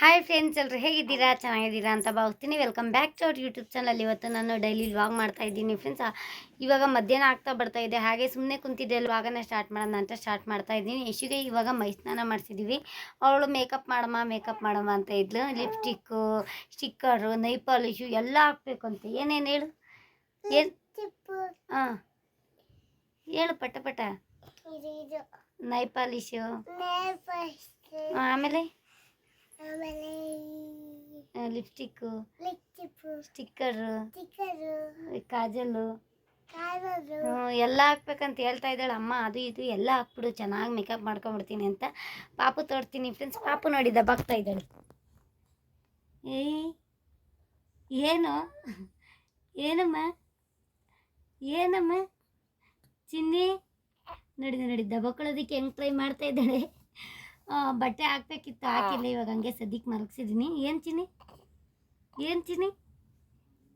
Hi friends ಎಲ್ಲರೂ ಹೇಗಿದ್ದೀರಾ? ಚೆನ್ನಾಗಿದ್ದೀರಾ ಅಂತ ಭಾವಿಸ್ತೀನಿ. Welcome back to our YouTube channel ಇವತ್ತು ನಾನು ಡೈಲಿ ವ್ಲಾಗ್ ಮಾಡ್ತಾ ಇದ್ದೀನಿ ಫ್ರೆಂಡ್ಸ್ ಇವಾಗ ಮಧ್ಯಾಹ್ನ ಆಗ್ತಾ ಬರ್ತಾ ಇದೆ. ಹಾಗೆ ಸುಮ್ಮನೆ ಕುಂತಿದ್ದೆ ವ್ಲಾಗನ್ನ ಸ್ಟಾರ್ಟ್ ಮಾಡೋಣ ಅಂತ ಸ್ಟಾರ್ಟ್ ಮಾಡ್ತಾ ಇದ್ದೀನಿ. ಯಶುಗೆ ಇವಾಗ ಮೈ ಸ್ನಾನ ಮಾಡಿಸಿದ್ದೀವಿ ಅವಳು ಮೇಕಪ್ ಮಾಡಮ್ಮ ಮೇಕಪ್ ಮಾಡಮ್ಮ ಅಂತ ಇದ್ಲು. ಲಿಪ್ಸ್ಟಿಕ್ಕು ಸ್ಟಿಕ್ಕರು ನೈ ಪಾಲಿಶು ಎಲ್ಲ ಹಾಕ್ಬೇಕು ಅಂತ. ಏನೇನು ಹೇಳು? ಏನು? ಹಾಂ ಹೇಳು ಪಟ ಪಟ. ನೈ ಪಾಲಿಶು ಆಮೇಲೆ? ಲಿಪ್ಸ್ಟಿಕ್ಕು ಸ್ಟಿಕ್ಕರು ಕಾಜಲ್ಲು ಹ್ಮ್, ಎಲ್ಲ ಹಾಕ್ಬೇಕಂತ ಹೇಳ್ತಾ ಇದ್ದಾಳೆ. ಅಮ್ಮ ಅದು ಇದು ಎಲ್ಲ ಹಾಕ್ಬಿಡು ಚೆನ್ನಾಗಿ ಮೇಕಪ್ ಮಾಡ್ಕೊಂಬಿಡ್ತೀನಿ ಅಂತ. ಪಾಪು ತೋರ್ತೀನಿ ಫ್ರೆಂಡ್ಸ್ ಪಾಪು ನೋಡಿ ಬಾಗ್ತಾ ಇದ್ದಾಳೆ. ಏ ಏನು? ಏನಮ್ಮ? ಏನಮ್ಮ? ಚಿನ್ನಿ? ನಡಿ ನಡಿ ದಬಕೊಳ್ಳೋದಕ್ಕೆ ಹೆಂಗೆ ಟ್ರೈ ಮಾಡ್ತಾ ಇದ್ದಾಳೆ? ಬಟ್ಟೆ ಹಾಕ್ಬೇಕಿತ್ತು ಹಾಕಿಲ್ಲ ಇವಾಗ ಹಂಗೆ ಸದ್ಯಕ್ಕೆ ಮಲಗಿಸಿದ್ದೀನಿ ಏನು ಚಿನ್ನಿ? ಏನು ಚಿನ್ನಿ?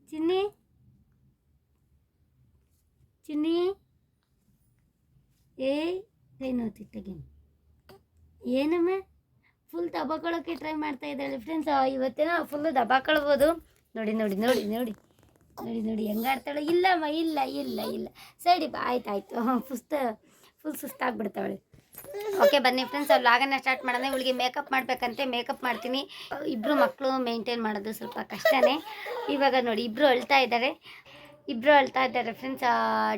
ಚಿನ್ನಿ? ಚಿನ್ನಿ? ಏಯ್ ಕೈ ನೋತಿತ್ತಗೆ ಏನಮ್ಮ? ಫುಲ್ ದಬಾಕೊಳ್ಳೋಕೆ ಟ್ರೈ ಮಾಡ್ತಾ ಇದ್ದಾಳೆ ಫ್ರೆಂಡ್ಸ್ ಇವತ್ತೇನೋ ಫುಲ್ಲು ದಬಾಕೊಳ್ಬೋದು ನೋಡಿ ನೋಡಿ ನೋಡಿ ನೋಡಿ. ನೋಡಿ ನೋಡಿ ಹೆಂಗಾಡ್ತಾಳೆ? ಇಲ್ಲಮ್ಮ ಇಲ್ಲ ಇಲ್ಲ ಇಲ್ಲ. ಸರಿ ಬಾ ಆಯ್ತು ಆಯಿತು ಫುಸ್ತ ಫುಲ್ ಸುಸ್ತಾಗ್ಬಿಡ್ತಾವಳೆ. ಓಕೆ ಬನ್ನಿ ಫ್ರೆಂಡ್ಸ್ ಅವ್ರು ಲಾಗನ್ನ ಸ್ಟಾರ್ಟ್ ಮಾಡೋಣ. ಇವಳಿಗೆ ಮೇಕಪ್ ಮಾಡಬೇಕಂತೆ ಮೇಕಪ್ ಮಾಡ್ತೀನಿ. ಇಬ್ಬರು ಮಕ್ಕಳು ಮೇಂಟೈನ್ ಮಾಡೋದು ಸ್ವಲ್ಪ ಕಷ್ಟನೇ. ಇವಾಗ ನೋಡಿ ಇಬ್ಬರು ಅಳ್ತಾ ಇದ್ದಾರೆ ಇಬ್ಬರು ಅಳ್ತಾ ಇದ್ದಾರೆ ಫ್ರೆಂಡ್ಸ್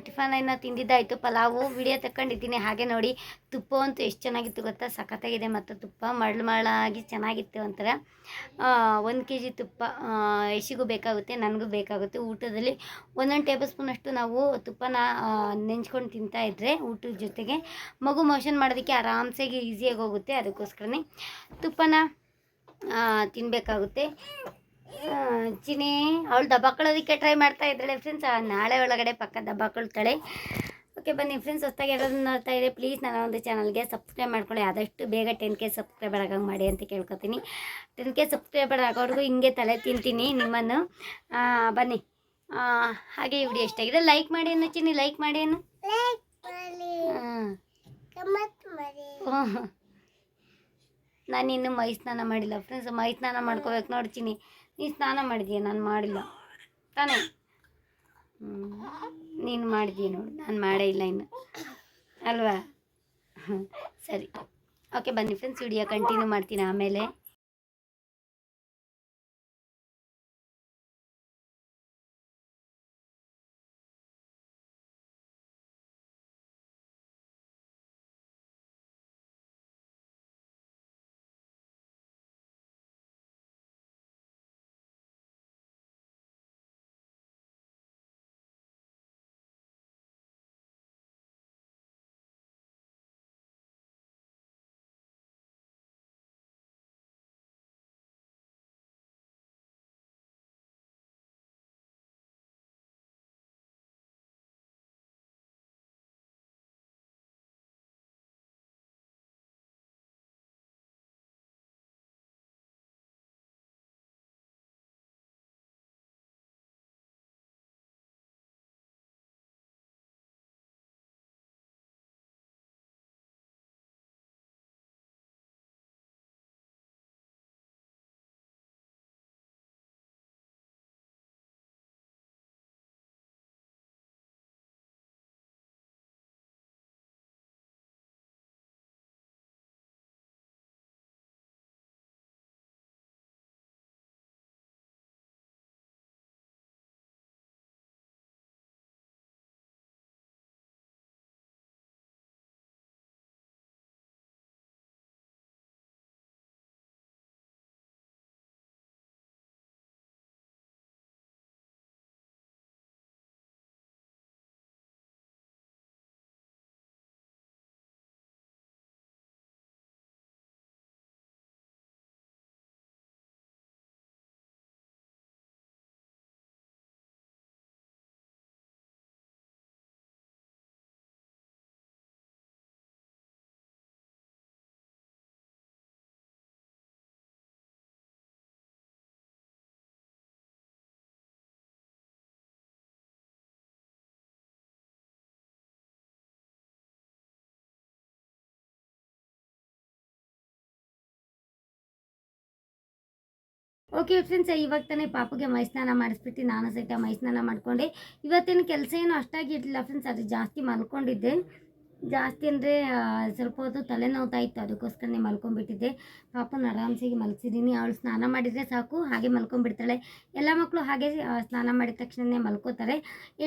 ಟಿಫನ್ ಏನೋ ತಿಂದಿದ್ದಾಯಿತು, ಪಲಾವು. ವಿಡಿಯೋ ತಕ್ಕೊಂಡಿದ್ದೀನಿ, ಹಾಗೆ ನೋಡಿ. ತುಪ್ಪ ಅಂತೂ ಎಷ್ಟು ಚೆನ್ನಾಗಿತ್ತು ಗೊತ್ತಾ? ಸಖತ್ತಾಗಿದೆ ಮತ್ತು ತುಪ್ಪ. ಮರಳು ಮರಳಾಗಿ ಚೆನ್ನಾಗಿತ್ತು ಒಂಥರ. ಒಂದು ಕೆ ಜಿ ತುಪ್ಪ ಎಷ್ಟಿಗೂ ಬೇಕಾಗುತ್ತೆ? ನನಗೂ ಬೇಕಾಗುತ್ತೆ. ಊಟದಲ್ಲಿ ಒಂದೊಂದು ಟೇಬಲ್ ಸ್ಪೂನಷ್ಟು ನಾವು ತುಪ್ಪನ ನೆಂಚ್ಕೊಂಡು ತಿಂತಾ ಇದ್ದರೆ ಊಟದ ಜೊತೆಗೆ ಮಗು ಮೋಷನ್ ಮಾಡೋದಕ್ಕೆ ಆರಾಮ್ಸಾಗಿ ಈಸಿಯಾಗಿ ಹೋಗುತ್ತೆ. ಅದಕ್ಕೋಸ್ಕರನೇ ತುಪ್ಪನ ತಿನ್ನಬೇಕಾಗುತ್ತೆ ಚಿನಿ ಅವಳು ದಬ್ಬಾಕೊಳ್ಳೋದಕ್ಕೆ ಟ್ರೈ ಮಾಡ್ತಾ ಇದ್ದಾಳೆ ಫ್ರೆಂಡ್ಸ್ ನಾಳೆ ಒಳಗಡೆ ಪಕ್ಕ ದಬ್ಬಾಕೊಳ್ತಾಳೆ ಓಕೆ ಬನ್ನಿ ಫ್ರೆಂಡ್ಸ್ ಹೊಸ್ದಾಗಿ ಯಾರಾದ್ರು ನೋಡ್ತಾ ಇದೆ ಪ್ಲೀಸ್ ನನ್ನ ಒಂದು ಚಾನಲ್ಗೆ ಸಬ್ಸ್ಕ್ರೈಬ್ ಮಾಡ್ಕೊಳ್ಳಿ. ಆದಷ್ಟು ಬೇಗ ಟೆನ್ ಕೆ ಸಬ್ಸ್ಕ್ರೈಬರ್ ಆಗಂಗೆ ಮಾಡಿ ಅಂತ ಕೇಳ್ಕೊತೀನಿ. ಟೆನ್ ಕೆ ಸಬ್ಸ್ಕ್ರೈಬರ್ ಆಗೋವರೆಗೂ ಹಿಂಗೆ ತಲೆ ತಿಂತೀನಿ ನಿಮ್ಮನ್ನು. ಬನ್ನಿ. ಹಾಗೆ ಈ ವಿಡಿಯೋ ಆಗಿದೆ ಲೈಕ್ ಮಾಡಿ ಏನು ಚಿನ್ನಿ ಲೈಕ್ ಮಾಡಿ ಹಾಂ ನಾನು ಇನ್ನು ಮೈ ಸ್ನಾನ ಮಾಡಿಲ್ಲ ಫ್ರೆಂಡ್ಸ್ ಮೈ ಸ್ನಾನ ಮಾಡ್ಕೋಬೇಕು ನೋಡ್ತೀನಿ ನೀನು ಸ್ನಾನ ಮಾಡಿದೀಯ? ನಾನು ಮಾಡಿಲ್ಲ. ತಾನೇ? ನೀನು ಮಾಡಿದೀಯ ನೋಡು. ನಾನು ಮಾಡೇ ಇಲ್ಲ ಇನ್ನು. ಅಲ್ವಾ? ಸರಿ. ಓಕೆ ಬನ್ನಿ ಫ್ರೆಂಡ್ಸ್ ವಿಡಿಯೋ ಕಂಟಿನ್ಯೂ ಮಾಡ್ತೀನಿ ಆಮೇಲೆ. ಓಕೆ ಫ್ರೆಂಡ್ಸ್ ಇವಾಗ ತಾನೇ ಪಾಪುಗೆ ಮೈಸ್ನಾನ ಮಾಡಿಸ್ಬಿಟ್ಟು ನಾನು ಸಹಿತ ಮೈಸ್ನಾನ ಮಾಡ್ಕೊಂಡೆ. ಇವತ್ತೇನು ಕೆಲಸ ಏನು ಅಷ್ಟಾಗಿ ಇರಲಿಲ್ಲ ಫ್ರೆಂಡ್ಸ್ ಅದು ಜಾಸ್ತಿ ಮಲ್ಕೊಂಡಿದ್ದೆ. ಜಾಸ್ತಿ ಅಂದರೆ ಸ್ವಲ್ಪ ಹೊತ್ತು ತಲೆನೋವ್ತಾ ಇತ್ತು ಅದಕ್ಕೋಸ್ಕರನೇ ಮಲ್ಕೊಂಡ್ಬಿಟ್ಟಿದ್ದೆ. ಪಾಪನ ಆರಾಮ್ಸಾಗಿ ಮಲಗಿಸಿದ್ದೀನಿ ಅವಳು ಸ್ನಾನ ಮಾಡಿದರೆ ಸಾಕು. ಹಾಗೆ ಮಲ್ಕೊಂಡ್ಬಿಡ್ತಾಳೆ. ಎಲ್ಲ ಮಕ್ಕಳು ಹಾಗೆ ಸ್ನಾನ ಮಾಡಿದ ತಕ್ಷಣನೇ ಮಲ್ಕೋತಾರೆ.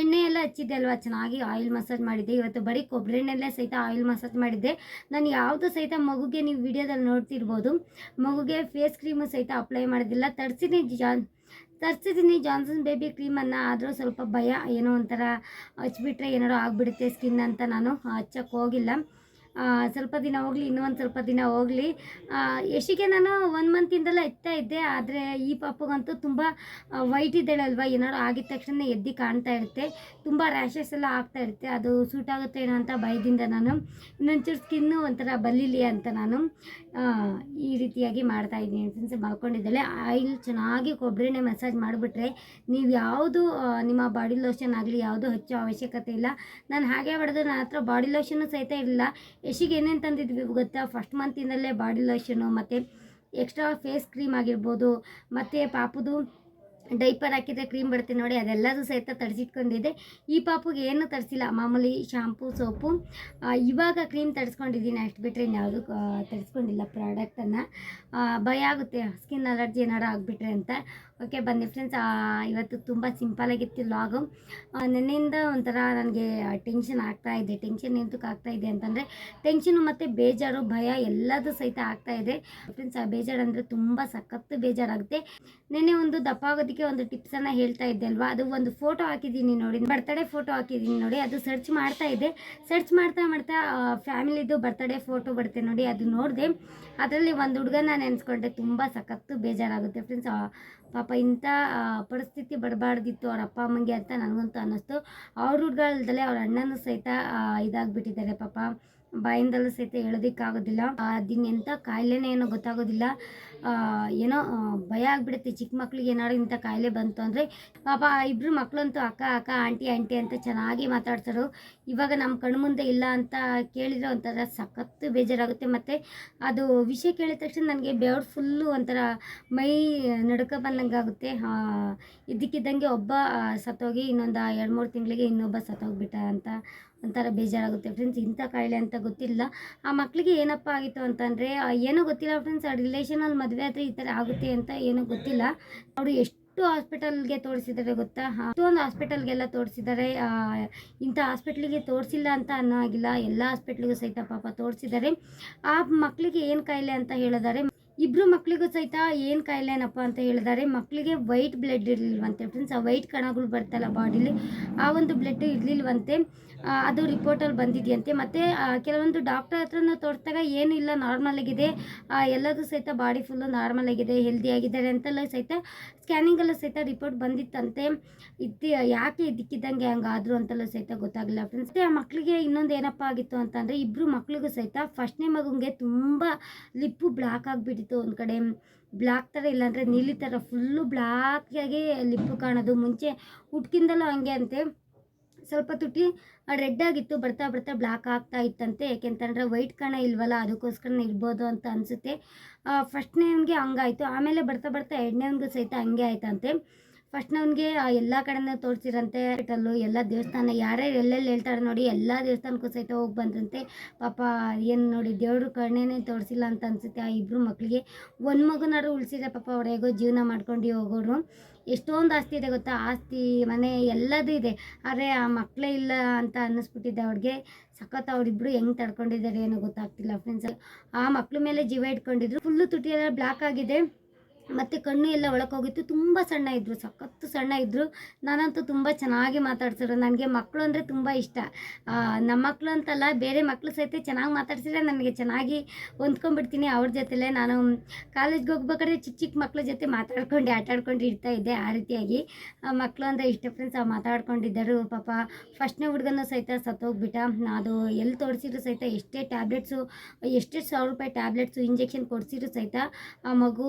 ಎಣ್ಣೆ ಎಲ್ಲ ಹಚ್ಚಿದ್ದೆ ಅಲ್ವಾ? ಚೆನ್ನಾಗಿ ಆಯಿಲ್ ಮಸಾಜ್ ಮಾಡಿದ್ದೆ. ಇವತ್ತು ಬರೀ ಕೊಬ್ಬರಿ ಎಣ್ಣೆಲ್ಲೇ ಸಹಿತ ಆಯಿಲ್ ಮಸಾಜ್ ಮಾಡಿದ್ದೆ. ನಾನು ಯಾವುದು ಸಹಿತ ಮಗುಗೆ ನೀವು ವಿಡಿಯೋದಲ್ಲಿ ನೋಡ್ತಿರ್ಬೋದು. ಮಗುಗೆ ಫೇಸ್ ಕ್ರೀಮು ಸಹಿತ ಅಪ್ಲೈ ಮಾಡೋದಿಲ್ಲ. ತರಿಸಿದ್ದೀನಿ ಜಾನ್ ತರಿಸಿದ್ದೀನಿ ಜಾನ್ಸನ್ ಬೇಬಿ ಕ್ರೀಮನ್ನು ಆದರೂ ಸ್ವಲ್ಪ ಭಯ, ಏನೋ ಒಂಥರ ಹಚ್ಬಿಟ್ರೆ ಏನಾರು ಆಗಿಬಿಡುತ್ತೆ ಸ್ಕಿನ್ ಅಂತ ನಾನು ಹಚ್ಚಕ್ಕೆ ಹೋಗಿಲ್ಲ. ಸ್ವಲ್ಪ ದಿನ ಹೋಗಲಿ ಇನ್ನೊಂದು ಸ್ವಲ್ಪ ದಿನ ಹೋಗಲಿ. ಯಶಿಗೆ ನಾನು ಒನ್ ಮಂತಿಂದೆಲ್ಲ ಎತ್ತಾ ಇದ್ದೆ, ಆದರೆ ಈ ಪಾಪಗಂತೂ ತುಂಬ ವೈಟ್ ಇದ್ದಾಳಲ್ವ, ಏನಾದ್ರು ಆಗಿದ ತಕ್ಷಣ ಎದ್ದು ಕಾಣ್ತಾ ಇರುತ್ತೆ. ತುಂಬ ರ್ಯಾಷಸ್ ಎಲ್ಲ ಆಗ್ತಾ ಇರುತ್ತೆ, ಅದು ಸೂಟ್ ಆಗುತ್ತೆ ಏನೋ ಅಂತ ಭಯದಿಂದ ನಾನು, ಇನ್ನೊಂಚೂರು ಸ್ಕಿನ್ನು ಒಂಥರ ಬಲ್ಲಿಲಿ ಅಂತ ನಾನು ಈ ರೀತಿಯಾಗಿ ಮಾಡ್ತಾ ಇದ್ದೀನಿ. ಫ್ರೆಂಡ್ಸ್ ಮಾಡ್ಕೊಂಡಿದ್ದಾಳೆ ಆಯಿಲ್ ಚೆನ್ನಾಗಿ ಕೊಬ್ಬರಿನೇ ಮಸಾಜ್ ಮಾಡಿಬಿಟ್ರೆ ನೀವು ಯಾವುದು ನಿಮ್ಮ ಬಾಡಿ ಲೋಷನ್ ಆಗಲಿ, ಯಾವುದು ಹೆಚ್ಚು ಅವಶ್ಯಕತೆ ಇಲ್ಲ. ನಾನು ಹಾಗೆ ಹೊಡೆದು ನನ್ನ ಹತ್ರ ಬಾಡಿ ಲೋಷನ್ನು ಸಹಿತ ಇರಲಿಲ್ಲ ಯಶಿಗೆ ಏನೇನು ತಂದಿದ್ವಿ ಗೊತ್ತಾ? ಫಸ್ಟ್ ಮಂತಿನಲ್ಲೇ ಬಾಡಿ ಲೋಷನು ಮತ್ತು ಎಕ್ಸ್ಟ್ರಾ ಫೇಸ್ ಕ್ರೀಮ್ ಆಗಿರ್ಬೋದು, ಮತ್ತು ಪಾಪುದು ಡೈಪರ್ ಹಾಕಿದ್ರೆ ಕ್ರೀಮ್ ಬರುತ್ತೆ ನೋಡಿ, ಅದೆಲ್ಲದೂ ಸಹಿತ ತರಿಸಿಟ್ಕೊಂಡಿದ್ದೆ ಈ ಪಾಪುಗೆ ಏನು ತರಿಸಿಲ್ಲ ಮಾಮೂಲಿ ಶಾಂಪು ಸೋಪು ಇವಾಗ ಕ್ರೀಮ್ ತರಿಸ್ಕೊಂಡಿದ್ದೀನಿ ಅಷ್ಟು ಬಿಟ್ಟರೆ ಇನ್ಯಾವುದು ತರಿಸ್ಕೊಂಡಿಲ್ಲ ಪ್ರಾಡಕ್ಟನ್ನು ಭಯ ಆಗುತ್ತೆ ಸ್ಕಿನ್ ಅಲರ್ಜಿ ಏನಾರು ಆಗಿಬಿಟ್ರೆ ಅಂತ. ಓಕೆ ಬನ್ನಿ ಫ್ರೆಂಡ್ಸ್ ಇವತ್ತು ತುಂಬ ಸಿಂಪಲಾಗಿತ್ತು ಲಾಗು ನಿನ್ನೆಯಿಂದ ಒಂಥರ ನನಗೆ ಟೆನ್ಷನ್ ಆಗ್ತಾ ಇದೆ. ಟೆನ್ಷನ್ ಎಂತಕ್ಕೆ ಆಗ್ತಾ ಇದೆ ಅಂತಂದರೆ ಟೆನ್ಷನು ಮತ್ತು ಬೇಜಾರು, ಭಯ ಎಲ್ಲದೂ ಸಹಿತ ಆಗ್ತಾ ಇದೆ. ಫ್ರೆಂಡ್ಸ್ ಆ ಬೇಜಾರು ಅಂದರೆ ತುಂಬ ಸಖತ್ತು ಬೇಜಾರಾಗುತ್ತೆ. ನಿನ್ನೆ ಒಂದು ದಪ್ಪ ಆಗೋದಕ್ಕೆ ಒಂದು ಟಿಪ್ಸನ್ನು ಹೇಳ್ತಾ ಇದ್ದೆ ಅಲ್ವಾ? ಅದು ಒಂದು ಫೋಟೋ ಹಾಕಿದ್ದೀನಿ ನೋಡಿ. ಬರ್ತಡೇ ಫೋಟೋ ಹಾಕಿದ್ದೀನಿ ನೋಡಿ. ಅದು ಸರ್ಚ್ ಮಾಡ್ತಾ ಇದ್ದೆ ಸರ್ಚ್ ಮಾಡ್ತಾ ಮಾಡ್ತಾ ಫ್ಯಾಮಿಲಿದು ಬರ್ತಡೇ ಫೋಟೋ ಬರುತ್ತೆ ನೋಡಿ. ಅದು ನೋಡಿದೆ, ಅದರಲ್ಲಿ ಒಂದು ಹುಡುಗನ ನೆನೆಸ್ಕೊಂಡೆ ತುಂಬ ಸಖತ್ತು ಬೇಜಾರಾಗುತ್ತೆ. ಫ್ರೆಂಡ್ಸ್ ಪಾಪ ಇಂಥ ಪರಿಸ್ಥಿತಿ ಬರಬಾರ್ದಿತ್ತು ಅವ್ರ ಅಪ್ಪ ಅಮ್ಮಂಗೆ ಅಂತ ನನಗಂತೂ ಅನ್ನಿಸ್ತು. ಅವ್ರ ಹುಡುಗಲ್ದಲ್ಲೇ ಅವ್ರ ಅಣ್ಣನೂ ಸಹಿತ ಇದಾಗಿಬಿಟ್ಟಿದ್ದಾರೆ ಪಾಪ. ಬಾಯಿಂದಲೂ ಸಹಿತ ಹೇಳೋದಕ್ಕಾಗೋದಿಲ್ಲ. ಎಂಥ ಕಾಯಿಲೆನೇ ಏನೋ ಗೊತ್ತಾಗೋದಿಲ್ಲ. ಏನೋ ಭಯ ಆಗಿಬಿಡುತ್ತೆ. ಚಿಕ್ಕ ಮಕ್ಳಿಗೆ ಏನಾದ್ರು ಇಂಥ ಕಾಯಿಲೆ ಬಂತು ಅಂದರೆ ಪಾಪ ಇಬ್ಬರು ಮಕ್ಕಳಂತೂ ಅಕ್ಕ ಅಕ್ಕ, ಆಂಟಿ ಆಂಟಿ ಅಂತ ಚೆನ್ನಾಗಿ ಮಾತಾಡ್ತಾರೆ ಇವಾಗ ನಮ್ಮ ಕಣ್ಣು ಮುಂದೆ ಇಲ್ಲ ಅಂತ ಕೇಳಿದ್ರೆ ಒಂಥರ ಸಖತ್ತು ಬೇಜಾರಾಗುತ್ತೆ. ಮತ್ತು ಅದು ವಿಷಯ ಕೇಳಿದ ತಕ್ಷಣ ನನಗೆ ಬೆವ್ರು ಫುಲ್ಲು ಒಂಥರ ಮೈ ನಡುಕ ಬಂದಂಗೆ ಆಗುತ್ತೆ ಇದ್ದಕ್ಕಿದ್ದಂಗೆ ಒಬ್ಬ ಸತ್ತೋಗಿ ಇನ್ನೊಂದು ಎರಡು ಮೂರು ತಿಂಗಳಿಗೆ ಇನ್ನೊಬ್ಬ ಸತ್ತೋಗ್ಬಿಟ್ಟ ಅಂತ ಒಂಥರ ಬೇಜಾರಾಗುತ್ತೆ. ಫ್ರೆಂಡ್ಸ್ ಇಂಥ ಕಾಯಿಲೆ ಅಂತ ಗೊತ್ತಿಲ್ಲ. ಆ ಮಕ್ಕಳಿಗೆ ಏನಪ್ಪ ಆಗಿತ್ತು ಅಂತಂದರೆ ಏನೂ ಗೊತ್ತಿಲ್ಲ ಫ್ರೆಂಡ್ಸ್ ಆ ರಿಲೇಷನಲ್ಲಿ ಮದುವೆ ಆದರೆ ಈ ಥರ ಆಗುತ್ತೆ ಅಂತ ಏನೂ ಗೊತ್ತಿಲ್ಲ. ಅವರು ಎಷ್ಟು ಹಾಸ್ಪಿಟಲ್ಗೆ ತೋರಿಸಿದ್ದಾರೆ ಗೊತ್ತಾ? ಅಷ್ಟೊಂದು ಹಾಸ್ಪಿಟಲ್ಗೆಲ್ಲ ತೋರಿಸಿದ್ದಾರೆ ಇಂಥ ಹಾಸ್ಪಿಟ್ಲಿಗೆ ತೋರಿಸಿಲ್ಲ ಅಂತ ಅನ್ನೋ ಆಗಿಲ್ಲ ಎಲ್ಲ ಹಾಸ್ಪಿಟ್ಲಿಗೂ ಸಹಿತ ಪಾಪ ತೋರಿಸಿದ್ದಾರೆ ಆ ಮಕ್ಕಳಿಗೆ ಏನು ಕಾಯಿಲೆ ಅಂತ ಹೇಳಿದ್ದಾರೆ ಇಬ್ಬರು ಮಕ್ಕಳಿಗೂ ಸಹಿತ ಏನು ಕಾಯಿಲೆನಪ್ಪ ಅಂತ ಹೇಳಿದ್ದಾರೆ ಮಕ್ಕಳಿಗೆ ವೈಟ್ ಬ್ಲಡ್ ಇರಲಿಲ್ವಂತೆ. ಫ್ರೆಂಡ್ಸ್ ಆ ವೈಟ್ ಕಣಗಳು ಬರ್ತಲ್ಲ ಬಾಡಿಲಿ ಆ ಒಂದು ಬ್ಲಡ್ ಇರಲಿಲ್ವಂತೆ. ಅದು ರಿಪೋರ್ಟಲ್ಲಿ ಬಂದಿದೆಯಂತೆ. ಮತ್ತು ಕೆಲವೊಂದು ಡಾಕ್ಟರ್ ಹತ್ರನೂ ತೋರಿಸಿದಾಗ ಇಲ್ಲ ನಾರ್ಮಲ್ ಆಗಿದೆ. ಎಲ್ಲದೂ ಸಹಿತ ಬಾಡಿ ಫುಲ್ಲು ನಾರ್ಮಲ್ ಆಗಿದೆ ಹೆಲ್ದಿ ಆಗಿದ್ದಾರೆ ಅಂತೆಲ್ಲ ಸಹಿತ ಸ್ಕ್ಯಾನಿಂಗಲ್ಲೂ ಸಹಿತ ರಿಪೋರ್ಟ್ ಬಂದಿತ್ತಂತೆ. ಇದ್ದು, ಯಾಕೆ ಇದ್ದಕ್ಕಿದ್ದಂಗೆ ಹಂಗಾದ್ರು ಅಂತೆಲ್ಲ ಸಹಿತ ಗೊತ್ತಾಗಲಿಲ್ಲ ಫ್ರೆಂಡ್ಸ್ ಆ ಮಕ್ಕಳಿಗೆ ಇನ್ನೊಂದು ಏನಪ್ಪ ಆಗಿತ್ತು ಅಂತಂದರೆ ಇಬ್ಬರು ಮಕ್ಳಿಗೂ ಸಹಿತ ಫಸ್ಟ್ನೇ ಮಗುಗೆ ತುಂಬ ಲಿಪ್ಪು ಬ್ಲಾಕ್ ಆಗಿಬಿಟ್ಟಿತ್ತು ಒಂದು ಕಡೆ. ಬ್ಲಾಕ್ ಥರ ಇಲ್ಲಾಂದರೆ ನೀಲಿ ಥರ ಫುಲ್ಲು ಆಗಿ ಲಿಪ್ಪು ಕಾಣೋದು. ಮುಂಚೆ ಹುಟ್ಕಿಂದಲೂ ಹಂಗೆ ಅಂತೆ. ಸ್ವಲ್ಪ ತುಟಿ ರೆಡ್ ಆಗಿತ್ತು, ಬರ್ತಾ ಬರ್ತಾ ಬ್ಲಾಕ್ ಆಗ್ತಾ ಇತ್ತಂತೆ. ಯಾಕೆಂತಂದರೆ ವೈಟ್ ಕಣ ಇಲ್ವಲ್ಲ, ಅದಕ್ಕೋಸ್ಕರ ಇರ್ಬೋದು ಅಂತ ಅನಿಸುತ್ತೆ. ಫಸ್ಟ್ನೇವನಿಗೆ ಹಂಗಾಯಿತು. ಆಮೇಲೆ ಬರ್ತಾ ಬರ್ತಾ ಎರಡನೇವನಿಗೂ ಸಹಿತ ಹಂಗೆ ಆಯ್ತಂತೆ. ಫಸ್ಟ್ನವನಿಗೆ ಎಲ್ಲ ಕಡೆನೂ ತೋರಿಸಿರಂತೆ. ಟಲ್ಲು ಎಲ್ಲ ದೇವಸ್ಥಾನ ಯಾರ್ಯಾರು ಎಲ್ಲೆಲ್ಲಿ ಹೇಳ್ತಾರೆ ನೋಡಿ ಎಲ್ಲ ದೇವಸ್ಥಾನಕ್ಕೂ ಸಹಿತ ಹೋಗಿ ಬಂದ್ರಂತೆ. ಪಾಪ, ಏನು ನೋಡಿ ದೇವ್ರ ಕಣ್ಣೇನೆ ತೋರಿಸಿಲ್ಲ ಅಂತ ಅನಿಸುತ್ತೆ ಆ ಇಬ್ಬರು ಮಕ್ಕಳಿಗೆ ಒಂದು ಮಗುನಾದ್ರು ಉಳಿಸಿದ್ರೆ ಪಾಪ ಅವ್ರು ಹೇಗೋ ಜೀವನ ಮಾಡ್ಕೊಂಡು ಹೋಗೋರು. ಎಷ್ಟೊಂದು ಆಸ್ತಿ ಇದೆ ಗೊತ್ತಾ? ಆಸ್ತಿ, ಮನೆ ಎಲ್ಲದೂ ಇದೆ. ಆದರೆ ಆ ಮಕ್ಕಳೇ ಇಲ್ಲ ಅಂತ ಅನ್ನಿಸ್ಬಿಟ್ಟಿದ್ದೆ ಅವ್ರಿಗೆ. ಸಖತ್ ಅವರಿಬ್ಬರು ಹೆಂಗೆ ತಡ್ಕೊಂಡಿದ್ದಾರೆ ಏನೋ ಗೊತ್ತಾಗ್ತಿಲ್ಲ ಫ್ರೆಂಡ್ಸ್ ಆ ಮಕ್ಳ ಮೇಲೆ ಜೀವ ಇಟ್ಕೊಂಡಿದ್ರು. ಫುಲ್ಲು ತುಟಿ ಎಲ್ಲ ಬ್ಲ್ಯಾಕ್ ಆಗಿದೆ. ಮತ್ತು ಕಣ್ಣು ಎಲ್ಲ ಒಳಕೋಗಿತ್ತು. ತುಂಬ ಸಣ್ಣ ಇದ್ದರು ಸಖತ್ತು ಸಣ್ಣ ಇದ್ದರು ನಾನಂತೂ ತುಂಬ ಚೆನ್ನಾಗಿ ಮಾತಾಡ್ಸಿದ್ರು. ನನಗೆ ಮಕ್ಕಳು ಅಂದರೆ ತುಂಬ ಇಷ್ಟ. ನಮ್ಮ ಮಕ್ಕಳು ಅಂತಲ್ಲ, ಬೇರೆ ಮಕ್ಕಳು ಸಹಿತ ಚೆನ್ನಾಗಿ ಮಾತಾಡ್ಸಿದ್ರೆ ನನಗೆ ಚೆನ್ನಾಗಿ ಹೊಂದ್ಕೊಂಡ್ಬಿಡ್ತೀನಿ ಅವ್ರ ಜೊತೆಲೇ. ನಾನು ಕಾಲೇಜ್ಗೆ ಹೋಗ್ಬೇಕಾದ್ರೆ ಚಿಕ್ಕ ಚಿಕ್ಕ ಮಕ್ಕಳ ಜೊತೆ ಮಾತಾಡ್ಕೊಂಡು ಆಟಾಡ್ಕೊಂಡು ಇರ್ತಾ ಇದ್ದೆ ಆ ರೀತಿಯಾಗಿ. ಮಕ್ಕಳು ಅಂದರೆ ಇಷ್ಟ ಫ್ರೆಂಡ್ಸ್ ಮಾತಾಡ್ಕೊಂಡಿದ್ದರು. ಪಾಪ ಫಸ್ಟ್ನೇ ಹುಡುಗನೂ ಸಹಿತ ಸತ್ತೋಗ್ಬಿಟ್ಟ. ಅದು ಎಲ್ಲಿ ತೋರಿಸಿದ್ರು ಸಹಿತ ಎಷ್ಟೇ ಟ್ಯಾಬ್ಲೆಟ್ಸು ಎಷ್ಟೆಷ್ಟು ಸಾವಿರ ರೂಪಾಯಿ ಟ್ಯಾಬ್ಲೆಟ್ಸು ಇಂಜೆಕ್ಷನ್ ಕೊಡಿಸಿದ್ರು ಸಹಿತ ಆ ಮಗು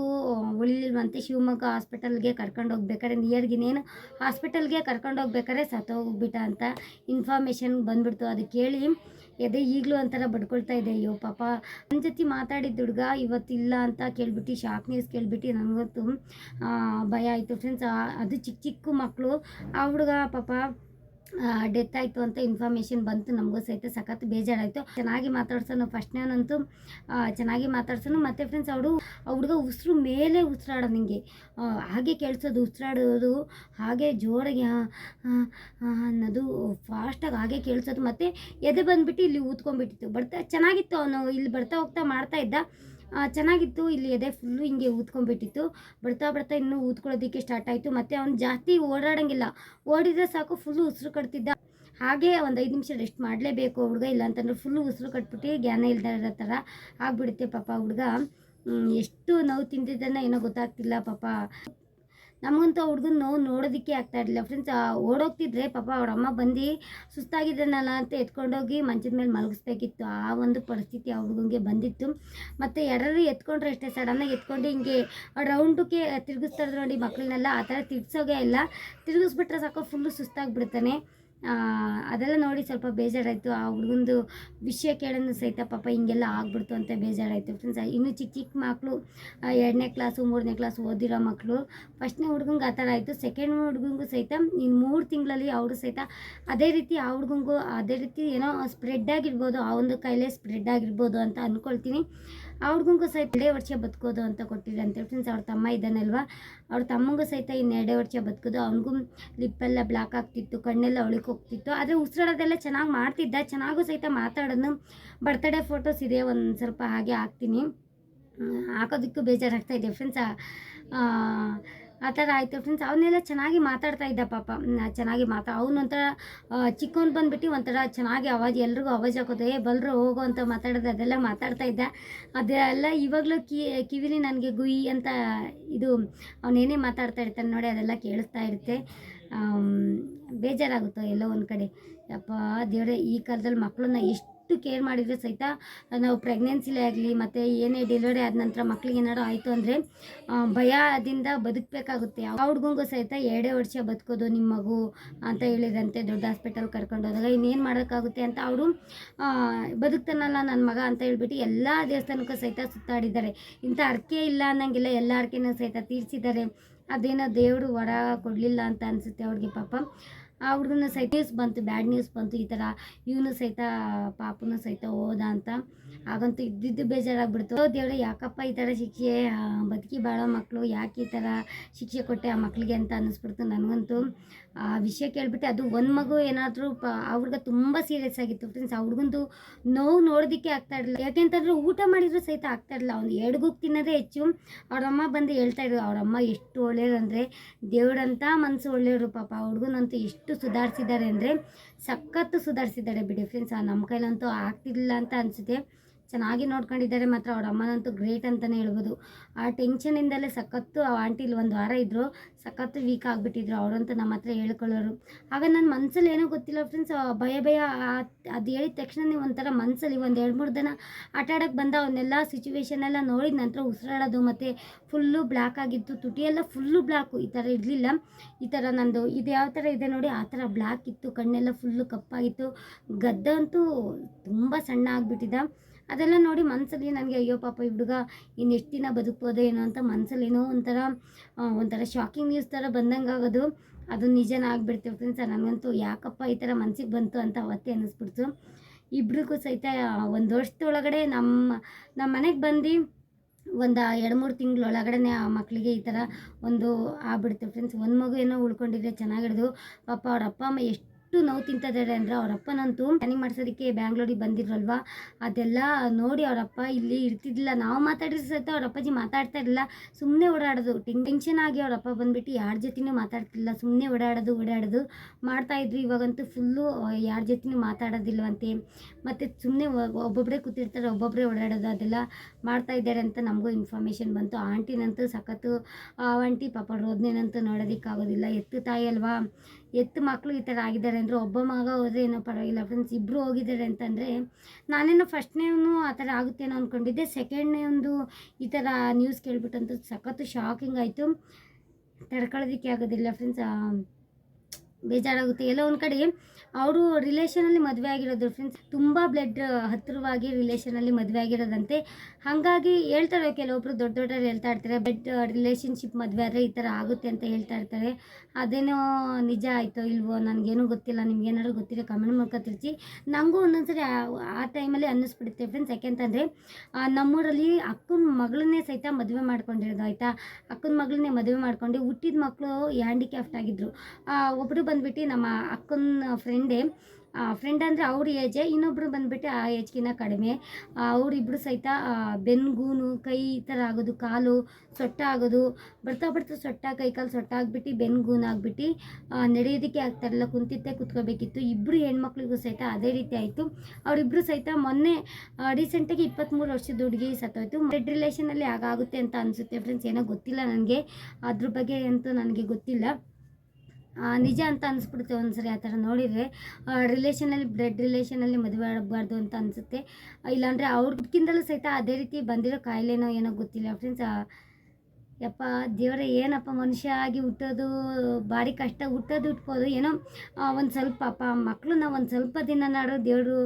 ಉಳಿಲಿಲ್ವಂತೆ ಶಿವಮೊಗ್ಗ ಹಾಸ್ಪಿಟಲ್ಗೆ ಕರ್ಕೊಂಡು ಹೋಗ್ಬೇಕಾದ್ರೆ ನಿಯರ್ಗಿನೇನು ಹಾಸ್ಪಿಟಲ್ಗೆ ಕರ್ಕೊಂಡು ಹೋಗ್ಬೇಕಾದ್ರೆ ಸತ್ತೋಗ್ಬಿಟ್ಟ ಅಂತ ಇನ್ಫಾರ್ಮೇಷನ್ ಬಂದ್ಬಿಡ್ತು. ಅದು ಕೇಳಿ ಎದೆ ಈಗಲೂ ಒಂಥರ ಬಡ್ಕೊಳ್ತಾ ಇದೆ. ಅಯ್ಯೋ ಪಾಪ. ನನ್ನ ಜೊತೆ ಮಾತಾಡಿದ ಹುಡುಗ ಇವತ್ತಿಲ್ಲ ಅಂತ ಕೇಳಿಬಿಟ್ಟು, ಶಾಕ್ ನ್ಯೂಸ್ ಕೇಳಿಬಿಟ್ಟು ನನಗಂತೂ ಭಯ ಆಯಿತು. ಫ್ರೆಂಡ್ಸ್ ಅದು ಚಿಕ್ಕ ಚಿಕ್ಕ ಮಕ್ಕಳು ಆ ಹುಡುಗ ಪಾಪ ಡೆತ್ ಆಯಿತು ಅಂತ ಇನ್ಫಾರ್ಮೇಷನ್ ಬಂತು, ನಮಗೂ ಸಹಿತ ಸಖತ್ ಬೇಜಾರಾಯಿತು. ಚೆನ್ನಾಗಿ ಮಾತಾಡ್ಸೋನು ಫಸ್ಟ್ನೇನಂತೂ ಚೆನ್ನಾಗಿ ಮಾತಾಡ್ಸೋನು, ಮತ್ತು ಫ್ರೆಂಡ್ಸ್ ಅವಳು ಹುಡುಗ ಉಸಿರು ಮೇಲೆ ಉಸಿರಾಡೋ ನಿಂಗೆ. ಹಾಗೆ ಕೇಳಿಸೋದು, ಉಸಿರಾಡೋದು, ಹಾಗೆ ಜೋರಾಗಿ ಅನ್ನೋದು ಫಾಸ್ಟಾಗಿ ಹಾಗೆ ಕೇಳಿಸೋದು. ಮತ್ತು ಎದೆ ಬಂದುಬಿಟ್ಟು ಇಲ್ಲಿ ಊದ್ಕೊಂಡ್ಬಿಟ್ಟಿತ್ತು. ಬರ್ತಾ, ಚೆನ್ನಾಗಿತ್ತು ಅವನು, ಇಲ್ಲಿ ಬರ್ತಾ ಹೋಗ್ತಾ ಮಾಡ್ತಾ ಇದ್ದ. ಚೆನ್ನಾಗಿತ್ತು, ಇಲ್ಲಿ ಎದೆ ಫುಲ್ಲು ಹಿಂಗೆ ಊದ್ಕೊಂಡ್ಬಿಟ್ಟಿತ್ತು. ಬರ್ತಾ ಬರ್ತಾ ಇನ್ನೂ ಊದ್ಕೊಳ್ಳೋದಕ್ಕೆ ಸ್ಟಾರ್ಟ್ ಆಯಿತು. ಮತ್ತು ಅವ್ನು ಜಾಸ್ತಿ ಓಡಾಡೋಂಗಿಲ್ಲ. ಓಡಿದ್ರೆ ಸಾಕು ಫುಲ್ಲು ಉಸಿರು ಕಟ್ತಿದ್ದ. ಹಾಗೆ ಒಂದು ಐದು ನಿಮಿಷ ರೆಸ್ಟ್ ಮಾಡಲೇಬೇಕು ಹುಡುಗ ಇಲ್ಲ ಅಂತಂದ್ರೆ ಫುಲ್ಲು ಉಸಿರು ಕಟ್ಬಿಟ್ಟು ಜ್ಞಾನ ಇಲ್ಲದೆ ಇರೋ ಥರ ಆಗ್ಬಿಡುತ್ತೆ ಪಾಪ ಹುಡುಗ. ಎಷ್ಟು ನೋವು ತಿಂದಿದ್ದಾನೆ ಏನೋ ಗೊತ್ತಾಗ್ತಿಲ್ಲ ಪಾಪ. ನಮಗಂತೂ ಹುಡುಗನ ನೋವು ನೋಡೋದಕ್ಕೆ ಆಗ್ತಾ ಇರಲಿಲ್ಲ. ಫ್ರೆಂಡ್ಸ್ ಓಡೋಗ್ತಿದ್ರೆ ಪಾಪ ಅವ್ರ ಅಮ್ಮ ಬಂದು ಸುಸ್ತಾಗಿದ್ದಾನಲ್ಲ ಅಂತ ಎತ್ಕೊಂಡೋಗಿ ಮಂಚದ ಮೇಲೆ ಮಲಗಿಸ್ಬೇಕಿತ್ತು. ಆ ಒಂದು ಪರಿಸ್ಥಿತಿ ಆ ಹುಡುಗಂಗೆ ಬಂದಿತ್ತು. ಮತ್ತು ಯಾರು ಎತ್ಕೊಂಡ್ರೆ ಅಷ್ಟೇ ಸಡನ್ನಾಗಿ ಎತ್ಕೊಂಡು ಹಿಂಗೆ ರೌಂಡಕ್ಕೆ ತಿರುಗಿಸ್ತಾ ಇದ್ರು ನೋಡಿ ಮಕ್ಕಳನ್ನೆಲ್ಲ ಆ ಥರ ತಿರ್ಗ್ಸೋಗೆ ಇಲ್ಲ. ತಿರುಗಿಸ್ಬಿಟ್ರೆ ಸಾಕು ಫುಲ್ಲು ಸುಸ್ತಾಗಿಬಿಡ್ತಾನೆ. ಅದೆಲ್ಲ ನೋಡಿ ಸ್ವಲ್ಪ ಬೇಜಾರಾಯಿತು. ಆ ಹುಡುಗಂದು ವಿಷಯ ಕೇಳೋದು ಸಹಿತ ಪಾಪ ಹಿಂಗೆಲ್ಲ ಆಗ್ಬಿಡ್ತು ಅಂತ ಬೇಜಾರಾಯಿತು. ಫ್ರೆಂಡ್ಸ್ ಇನ್ನೂ ಚಿಕ್ಕ ಚಿಕ್ಕ ಮಕ್ಕಳು ಎರಡನೇ ಕ್ಲಾಸು ಮೂರನೇ ಕ್ಲಾಸ್ ಓದಿರೋ ಮಕ್ಕಳು ಫಸ್ಟ್ನೇ ಹುಡುಗಂಗೆ ಆ ಥರ ಆಯಿತು. ಸೆಕೆಂಡ್ ಹುಡುಗಂಗೂ ಸಹಿತ ಇನ್ನು ಮೂರು ತಿಂಗಳಲ್ಲಿ ಅವರು ಸಹಿತ ಅದೇ ರೀತಿ ಆ ಹುಡುಗಂಗೂ ಅದೇ ರೀತಿ ಏನೋ ಸ್ಪ್ರೆಡ್ ಆಗಿರ್ಬೋದು. ಆ ಒಂದು ಕೈಲೇ ಸ್ಪ್ರೆಡ್ ಆಗಿರ್ಬೋದು ಅಂತ ಅಂದ್ಕೊಳ್ತೀನಿ ಆ ಸಹಿತ ಎರಡೇ ವರ್ಷ ಬದುಕೋದು ಅಂತ ಕೊಟ್ಟಿದ್ದಾರೆ. ಅಂತೇಳಿ ಫ್ರೆಂಡ್ಸ್ ಅವ್ರ ತಮ್ಮ ಇದ್ದಾನಲ್ವಾ? ಅವ್ರ ತಮ್ಮಂಗೂ ಸಹಿತ ಇನ್ನು ಎರಡೇ ವರ್ಷ ಬದುಕೋದು. ಅವನಿಗೂ ಲಿಪ್ಪೆಲ್ಲ ಬ್ಲಾಕ್ ಆಗ್ತಿತ್ತು. ಕಣ್ಣೆಲ್ಲ ಹೋಗ್ತಿತ್ತು. ಆದರೆ ಉಸಿರಾಡೋದೆಲ್ಲ ಚೆನ್ನಾಗಿ ಮಾಡ್ತಿದ್ದ. ಚೆನ್ನಾಗೂ ಸಹಿತ ಮಾತಾಡೋದು. ಬರ್ತ್ಡೇ ಫೋಟೋಸ್ ಇದೆ. ಒಂದು ಸ್ವಲ್ಪ ಹಾಗೆ ಹಾಕ್ತೀನಿ. ಹಾಕೋದಕ್ಕೂ ಬೇಜಾರಾಗ್ತಾ ಇದೆ. ಫ್ರೆಂಡ್ಸ್ ಆ ಥರ ಆಯಿತು. ಫ್ರೆಂಡ್ಸ್ ಅವನ್ನೆಲ್ಲ ಚೆನ್ನಾಗಿ ಮಾತಾಡ್ತಾ ಇದ್ದ ಪಾಪ. ಚೆನ್ನಾಗಿ ಮಾತಾ ಅವನೊಂಥರ ಚಿಕ್ಕವನು ಬಂದ್ಬಿಟ್ಟು ಒಂಥರ ಚೆನ್ನಾಗಿ ಅವಾಜ್ ಎಲ್ರಿಗೂ ಅವಾಜ್ ಹಾಕೋದು, ಏ, ಬಲ್ರು, ಹೋಗೋ ಅಂತ ಮಾತಾಡೋದು, ಅದೆಲ್ಲ ಮಾತಾಡ್ತಾ ಇದ್ದ. ಅದೆಲ್ಲ ಇವಾಗಲೂ ಕಿ, ಕಿವಿಲಿ ನನಗೆ ಗುಯಿ ಅಂತ ಇದು ಅವನೇನೇ ಮಾತಾಡ್ತಾ ಇರ್ತಾನೆ ನೋಡಿ, ಅದೆಲ್ಲ ಕೇಳಿಸ್ತಾ ಇರುತ್ತೆ. ಬೇಜಾರಾಗುತ್ತೋ ಎಲ್ಲೋ ಒಂದು ಕಡೆ. ಯಪ್ಪ, ದೇವ್ರೆ, ಈ ಕಾಲದಲ್ಲಿ ಮಕ್ಕಳನ್ನ ಎಷ್ಟು ಕೇರ್ ಮಾಡಿದರೆ ಸಹಿತ ನಾವು ಪ್ರೆಗ್ನೆನ್ಸಿಲೇ ಆಗಲಿ ಮತ್ತು ಏನೇ ಡೆಲಿವರಿ ಆದ ನಂತರ ಮಕ್ಳಿಗೆ ಏನಾದರೂ ಆಯಿತು ಅಂದರೆ ಭಯದಿಂದ ಬದುಕಬೇಕಾಗುತ್ತೆ. ಆ ಹುಡ್ಗಂಗೂ ಸಹಿತ ಎರಡೇ ವರ್ಷ ಬದುಕೋದು ನಿಮ್ಮ ಮಗು ಅಂತ ಹೇಳಿದಂತೆ ದೊಡ್ಡ ಹಾಸ್ಪಿಟಲ್ ಕರ್ಕೊಂಡು ಹೋದಾಗ ಇನ್ನೇನು ಮಾಡೋಕ್ಕಾಗುತ್ತೆ ಅಂತ ಅವರು ಬದುಕ್ತಾನಲ್ಲ ನನ್ನ ಮಗ ಅಂತ ಹೇಳ್ಬಿಟ್ಟು ಎಲ್ಲ ದೇವಸ್ಥಾನಕ್ಕೂ ಸಹಿತ ಸುತ್ತಾಡಿದ್ದಾರೆ. ಇಂಥ ಅರ್ಕೆ ಇಲ್ಲ ಅನ್ನಂಗಿಲ್ಲ, ಎಲ್ಲ ಅರ್ಕೆನೂ ಸಹಿತ ತೀರಿಸಿದ್ದಾರೆ. ಅದೇನೋ ದೇವರು ವರ ಕೊಡಲಿಲ್ಲ ಅಂತ ಅನಿಸುತ್ತೆ ಅವ್ರಿಗೆ ಪಾಪ. ಹುಡುಗನ ಸಹಿತ ನ್ಯೂಸ್ ಬಂತು ಬ್ಯಾಡ್ ನ್ಯೂಸ್ ಬಂತು, ಈ ಥರ ಇವನು ಸಹಿತ ಪಾಪನ ಸಹಿತ ಹೋದ ಅಂತ ಹಾಗಂತೂ ಇದ್ದಿದ್ದು ಬೇಜಾರಾಗ್ಬಿಡ್ತು. ದೇವ್ರೆ, ಯಾಕಪ್ಪ ಈ ಥರ ಶಿಕ್ಷೆ ಬದುಕಿ ಬಾಳೋ ಮಕ್ಕಳು ಯಾಕೆ ಈ ಥರ ಶಿಕ್ಷೆ ಕೊಟ್ಟೆ ಆ ಮಕ್ಕಳಿಗೆ ಅಂತ ಅನ್ನಿಸ್ಬಿಡ್ತು ನನಗಂತೂ. ಆ ವಿಷಯ ಕೇಳ್ಬಿಟ್ಟು ಅದು ಒಂದು ಮಗು ಏನಾದರೂ ಪ, ಆ ತುಂಬ ಸೀರಿಯಸ್ ಆಗಿತ್ತು ಫ್ರೆಂಡ್ಸ್ ಆ ಹುಡುಗಂದು ನೋವು ನೋಡೋದಕ್ಕೆ ಆಗ್ತಾ ಇರಲಿಲ್ಲ. ಯಾಕೆಂತಂದ್ರೆ ಊಟ ಮಾಡಿದ್ರು ಸಹಿತ ಆಗ್ತಾ ಇರಲಿಲ್ಲ. ಅವ್ನು ಎಡ್ಗುಗ್ ತಿನ್ನೋದೇ ಹೆಚ್ಚು. ಅವ್ರಮ್ಮ ಬಂದು ಹೇಳ್ತಾ ಇದ್ರು, ಅವರಮ್ಮ ಎಷ್ಟು ಒಳ್ಳೆಯರು ಅಂದರೆ ದೇವ್ರಂಥ ಮನಸ್ಸು ಒಳ್ಳೆಯವರು ಪಾಪ. ಆ ಹುಡುಗನಂತೂ ಎಷ್ಟು ಸುಧಾರಿಸಿದ್ದಾರೆ ಅಂದರೆ ಸಖತ್ತು ಸುಧಾರಿಸಿದ್ದಾರೆ ಬಿಡಿ ಫ್ರೆಂಡ್ಸ್ ಆ ನಮ್ಮ ಕೈಲಂತೂ ಆಗ್ತಿರ್ಲಿಲ್ಲ ಅಂತ ಅನಿಸುತ್ತೆ. ಚೆನ್ನಾಗಿ ನೋಡ್ಕೊಂಡಿದ್ದಾರೆ ಮಾತ್ರ ಅವ್ರ ಅಮ್ಮನಂತೂ ಗ್ರೇಟ್ ಅಂತಲೇ ಹೇಳ್ಬೋದು. ಆ ಟೆನ್ಷನಿಂದಲೇ ಸಖತ್ತು ಆ ಆಂಟಿ ಇಲ್ಲಿ ಒಂದು ವಾರ ಇದ್ದರು ಸಖತ್ತು ವೀಕ್ ಆಗಿಬಿಟ್ಟಿದ್ರು ಅವರಂತೂ ನಮ್ಮ ಹತ್ರ ಹೇಳ್ಕೊಳ್ಳೋರು. ಆಗ ನನ್ನ ಮನಸ್ಸಲ್ಲಿ ಏನೋ ಗೊತ್ತಿಲ್ಲ ಫ್ರೆಂಡ್ಸ್ ಭಯ ಭಯ ಅದು ಹೇಳಿದ ತಕ್ಷಣ ಒಂಥರ ಮನಸ್ಸಲ್ಲಿ ಒಂದು ಎರಡು ಮೂರು ದಿನ ಆಟ ಆಡೋಕ್ಕೆ ಬಂದ ಅವನ್ನೆಲ್ಲ ಸಿಚುವೇಶನ್ ಎಲ್ಲ ನೋಡಿದ ನಂತರ ಉಸಿರಾಡೋದು ಮತ್ತು ಫುಲ್ಲು ಬ್ಲ್ಯಾಕ್ ಆಗಿತ್ತು ತುಟಿಯೆಲ್ಲ ಫುಲ್ಲು ಬ್ಲ್ಯಾಕು ಈ ಥರ ಇರಲಿಲ್ಲ. ಈ ಥರ ನಂದು ಇದು ಯಾವ ಥರ ಇದೆ ನೋಡಿ, ಆ ಥರ ಬ್ಲ್ಯಾಕ್ ಇತ್ತು, ಕಣ್ಣೆಲ್ಲ ಫುಲ್ಲು ಕಪ್ಪಾಗಿತ್ತು. ಗದ್ದ ಅಂತೂ ತುಂಬ ಸಣ್ಣ ಆಗಿಬಿಟ್ಟಿದ್ದ ಅದೆಲ್ಲ ನೋಡಿ ಮನಸ್ಸಲ್ಲಿ ನನಗೆ, ಅಯ್ಯೋ ಪಾಪ, ಈ ಹುಡುಗ ಇನ್ನೆಷ್ಟು ದಿನ ಬದುಕ್ಬೋದೋ ಏನೋ ಅಂತ ಮನಸ್ಸಲ್ಲಿ ಏನೋ ಒಂಥರ ಒಂಥರ ಶಾಕಿಂಗ್ ನ್ಯೂಸ್ ಥರ ಬಂದಂಗೆ ಆಗೋದು. ಅದು ನಿಜನ ಆಗಿಬಿಡ್ತೀವಿ ಫ್ರೆಂಡ್ಸ್ ನನಗಂತೂ ಯಾಕಪ್ಪ ಈ ಥರ ಮನಸ್ಸಿಗೆ ಬಂತು ಅಂತ ಅವತ್ತೇ ಅನ್ನಿಸ್ಬಿಡ್ತು. ಇಬ್ರಿಗೂ ಸಹಿತ ಒಂದು ವರ್ಷದೊಳಗಡೆ ನಮ್ಮ ನಮ್ಮ ಮನೆಗೆ ಬಂದು ಒಂದು ಎರಡು, ಮೂರು ತಿಂಗಳೊಳಗಡೆ ಆ ಮಕ್ಕಳಿಗೆ ಈ ಥರ ಒಂದು ಆಗ್ಬಿಡ್ತು ಫ್ರೆಂಡ್ಸ್ ಒಂದು ಮಗು ಏನೋ ಉಳ್ಕೊಂಡಿದ್ರೆ ಚೆನ್ನಾಗಿಡ್ದು ಪಾಪ ಅವ್ರ ಅಪ್ಪ, ಅಮ್ಮ ಎಷ್ಟು ನೋವು ತಿಂತಿದ್ದಾರೆ ಅಂದರೆ ಅವರಪ್ಪನಂತೂ ಸ್ಕ್ಯಾನಿಂಗ್ ಮಾಡಿಸೋದಕ್ಕೆ ಬ್ಯಾಂಗ್ಳೂರಿಗೆ ಬಂದಿರಲ್ವಾ? ಅದೆಲ್ಲ ನೋಡಿ ಅವರಪ್ಪ ಇಲ್ಲಿ ಇರ್ತಿದ್ದಿಲ್ಲ. ನಾವು ಮಾತಾಡಿದ್ರೆ ಸಹಿತ ಅವ್ರ ಅಪ್ಪಾಜಿ ಮಾತಾಡ್ತಾ ಇರಲಿಲ್ಲ. ಸುಮ್ಮನೆ ಓಡಾಡೋದು. ಟೆನ್ಷನ್ ಆಗಿ ಅವರಪ್ಪ ಬಂದ್ಬಿಟ್ಟು ಯಾರ ಜೊತೆನೂ ಮಾತಾಡ್ತಿಲ್ಲ. ಸುಮ್ಮನೆ ಓಡಾಡೋದು ಓಡಾಡೋದು ಮಾಡ್ತಾಯಿದ್ರು ಇವಾಗಂತೂ ಫುಲ್ಲು ಯಾರ ಜೊತೆನೂ ಮಾತಾಡೋದಿಲ್ವಂತೆ. ಮತ್ತು ಸುಮ್ಮನೆ ಒಬ್ಬೊಬ್ಬರೇ ಕೂತಿರ್ತಾರೆ ಒಬ್ಬೊಬ್ಬರೇ ಓಡಾಡೋದು. ಅದೆಲ್ಲ ಮಾಡ್ತಾ ಇದ್ದಾರೆ ಅಂತ ನಮಗೂ ಇನ್ಫಾರ್ಮೇಷನ್ ಬಂತು. ಆಂಟಿನಂತೂ ಸಖತ್ತು, ಆ, ಆಂಟಿ ಪಾಪ ರೋದ್ನೇನಂತೂ ನೋಡೋದಕ್ಕಾಗೋದಿಲ್ಲ. ಎತ್ತು ತಾಯಿ ಅಲ್ವಾ? ಎತ್ತು ಮಕ್ಕಳು ಈ ಥರ ಆಗಿದ್ದಾರೆ ಅಂದರೆ ಒಬ್ಬ ಮಗ ಹೋದರೆ ಏನೋ ಪರವಾಗಿಲ್ಲ ಫ್ರೆಂಡ್ಸ್ ಇಬ್ಬರು ಹೋಗಿದ್ದಾರೆ ಅಂತಂದರೆ ನಾನೇನೋ ಫಸ್ಟ್ನೇವನು ಆ ಥರ ಆಗುತ್ತೇನೋ ಅಂದ್ಕೊಂಡಿದ್ದೆ ಸೆಕೆಂಡ್ನೇ ಒಂದು ಈ ಥರ ನ್ಯೂಸ್ ಕೇಳ್ಬಿಟ್ಟಂತೂ ಸಖತ್ತು ಶಾಕಿಂಗ್ ಆಯಿತು. ತಡ್ಕೊಳ್ಳೋದಕ್ಕೆ ಆಗೋದಿಲ್ಲ ಫ್ರೆಂಡ್ಸ್ ಬೇಜಾರಾಗುತ್ತೆ. ಎಲ್ಲೋ ಒಂದು ಕಡೆ ಅವರು ರಿಲೇಷನಲ್ಲಿ ಮದುವೆ ಆಗಿರೋದು ಫ್ರೆಂಡ್ಸ್ ತುಂಬ ಬ್ಲಡ್ ಹತ್ತಿರವಾಗಿ ರಿಲೇಷನಲ್ಲಿ ಮದುವೆ ಆಗಿರೋದಂತೆ. ಹಾಗಾಗಿ ಹೇಳ್ತಾರೆ ಕೆಲವೊಬ್ರು ದೊಡ್ಡ ದೊಡ್ಡವ್ರು ಹೇಳ್ತಾ ಇರ್ತಾರೆ ಬ್ಲಡ್ ರಿಲೇಷನ್ಶಿಪ್ ಮದುವೆ ಆದರೆ ಈ ಥರ ಆಗುತ್ತೆ ಅಂತ ಹೇಳ್ತಾ ಇರ್ತಾರೆ. ಅದೇನೋ ನಿಜ ಆಯಿತೋ ಇಲ್ವೋ ನನಗೇನು ಗೊತ್ತಿಲ್ಲ ನಿಮ್ಗೆ ಏನಾದ್ರು ಗೊತ್ತಿರೋ ಕಮೆಂಟ್ ಮೂಲಕ ತಿಳಿಸಿ. ನನಗೂ ಒಂದೊಂದ್ಸರಿ ಆ- ಟೈಮಲ್ಲಿ ಅನ್ನಿಸ್ಬಿಡುತ್ತೆ ಫ್ರೆಂಡ್ಸ್ ಯಾಕೆಂತಂದರೆ ನಮ್ಮೂರಲ್ಲಿ ಅಕ್ಕನ ಮಗಳನ್ನೇ ಸಹಿತ ಮದುವೆ ಮಾಡ್ಕೊಂಡಿರೋದು, ಆಯಿತಾ? ಅಕ್ಕನ ಮಗಳನ್ನೇ ಮದುವೆ ಮಾಡ್ಕೊಂಡು ಹುಟ್ಟಿದ ಮಕ್ಕಳು ಹ್ಯಾಂಡಿಕ್ಯಾಫ್ಟ್ ಆಗಿದ್ದರು ಒಬ್ಬರು ಬಂದ್ಬಿಟ್ಟು ನಮ್ಮ ಅಕ್ಕನ ಫ್ರೆಂಡೇ ಫ್ರೆಂಡ್ ಅಂದರೆ ಅವ್ರ ಏಜೆ ಇನ್ನೊಬ್ಬರು ಬಂದ್ಬಿಟ್ಟು ಆ ಏಜ್ಗಿನ್ನ ಕಡಿಮೆ. ಅವರಿಬ್ಬರು ಸಹಿತ ಬೆನ್ಗೂನು ಕೈ ಈ ಥರ ಆಗೋದು, ಕಾಲು ಸೊಟ್ಟ ಆಗೋದು. ಬರ್ತಾ ಬರ್ತಾ ಸೊಟ್ಟ ಕೈ ಕಾಲು ಸೊಟ್ಟ ಆಗ್ಬಿಟ್ಟು ಬೆನ್ಗೂನು ಆಗ್ಬಿಟ್ಟು ನಡೆಯೋದಕ್ಕೆ ಆಗ್ತಾರಲ್ಲ ಕುಂತಿದ್ದೆ ಕುತ್ಕೋಬೇಕಿತ್ತು. ಇಬ್ಬರು ಹೆಣ್ಮಕ್ಳಿಗೂ ಸಹಿತ ಅದೇ ರೀತಿ ಆಯಿತು. ಅವರಿಬ್ಬರು ಸಹಿತ ಮೊನ್ನೆ ರೀಸೆಂಟಾಗಿ ಇಪ್ಪತ್ತ್ಮೂರು ವರ್ಷದ ಹುಡುಗಿ ಸತ್ತೋಯ್ತು. ಬ್ಲಡ್ ರಿಲೇಷನಲ್ಲಿ ಆಗಾಗುತ್ತೆ ಅಂತ ಅನಿಸುತ್ತೆ ಫ್ರೆಂಡ್ಸ್ ಏನೋ ಗೊತ್ತಿಲ್ಲ ನನಗೆ. ಅದ್ರ ಬಗ್ಗೆ ಅಂತೂ ನನಗೆ ಗೊತ್ತಿಲ್ಲ. ನಿಜ ಅಂತ ಅನಿಸ್ಬಿಡುತ್ತೆ ಒಂದ್ಸರಿ ಆ ಥರ ನೋಡಿದರೆ. ರಿಲೇಷನಲ್ಲಿ ಬ್ಲಡ್ ರಿಲೇಷನಲ್ಲಿ ಮದುವೆ ಆಗಬಾರ್ದು ಅಂತ ಅನಿಸುತ್ತೆ. ಇಲ್ಲಾಂದರೆ ಅವ್ರಿಗಿಂತಲೂ ಸಹಿತ ಅದೇ ರೀತಿ ಬಂದಿರೋ ಕಾಯಿಲೆನೋ ಏನೋ ಗೊತ್ತಿಲ್ಲ ಫ್ರೆಂಡ್ಸ್ ಯಪ್ಪ, ದೇವರೇ, ಏನಪ್ಪ ಮನುಷ್ಯ ಆಗಿ ಹುಟ್ಟೋದು, ಭಾರಿ ಕಷ್ಟ ಹುಟ್ಟೋದು ಇಟ್ಕೋದು ಏನೋ ಒಂದು ಸ್ವಲ್ಪ ಅಪ್ಪ ಮಕ್ಕಳನ್ನ ಒಂದು ಸ್ವಲ್ಪ ದಿನ ನಾಡು ದೇವರು